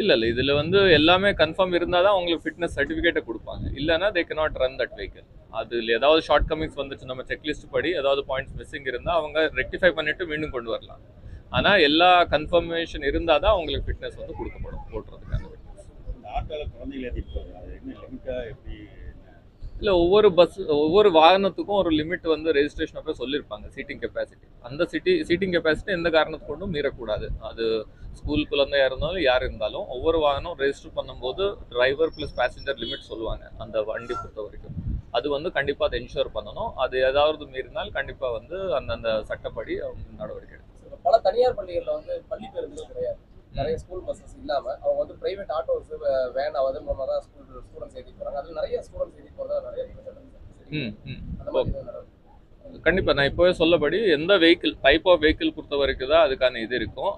இல்லை இல்லை. இதில் வந்து எல்லாமே கன்ஃபார்ம் இருந்தால் தான் உங்களுக்கு ஃபிட்னஸ் சர்டிஃபிகேட்டை கொடுப்பாங்க. இல்லைன்னா they cannot run that vehicle அதில் ஏதாவது ஷார்ட் கமிங்ஸ் வந்துச்சு நம்ம செக்லிஸ்ட் படி ஏதாவது பாயிண்ட்ஸ் மிஸ்ஸிங் இருந்தால் அவங்க ரெக்டிஃபை பண்ணிட்டு மீண்டும் கொண்டு வரலாம். ஆனால் எல்லா கன்ஃபர்மேஷன் இருந்தால் தான் உங்களுக்கு ஃபிட்னஸ் வந்து கொடுக்கப்படும் ஓட்டுறதுக்கான fitness. இல்லை ஒவ்வொரு பஸ் ஒவ்வொரு வாகனத்துக்கும் ஒரு லிமிட் வந்து ரெஜிஸ்ட்ரேஷன் அப்போ சொல்லியிருப்பாங்க சீட்டிங் கெப்பாசிட்டி அந்த சிட்டி சீட்டிங் கெப்பாசிட்டி எந்த காரணத்து கொண்டும் மீறக்கூடாது. அது ஸ்கூல் குழந்தையா இருந்தாலும் யார் இருந்தாலும் ஒவ்வொரு வாகனம் ரெஜிஸ்டர் பண்ணும்போது டிரைவர் ப்ளஸ் பேசஞ்சர் லிமிட் சொல்லுவாங்க அந்த வண்டி பொறுத்த வரைக்கும். அது வந்து கண்டிப்பாக அதை என்ஷூர் பண்ணணும். அது ஏதாவது மீறினால் கண்டிப்பாக வந்து அந்தந்த சட்டப்படி அவங்க நடவடிக்கை எடுக்கணும் பல தனியார் பள்ளிகள்ல வந்து பள்ளி பேருந்துகள் கிடையாது. நிறைய ஸ்கூல் பஸ்ஸஸ் இல்லாம அவங்க வந்து பிரைவேட் ஆட்டோஸ் வேன் மூலமா தான் ஸ்கூல் கண்டிப்பாக நான் இப்போவே சொல்லபடி எந்த வெஹிக்கிள் டைப் ஆஃப் வெஹிக்கிள் பொறுத்த வரைக்கும் தான் அதுக்கான இது இருக்கும்.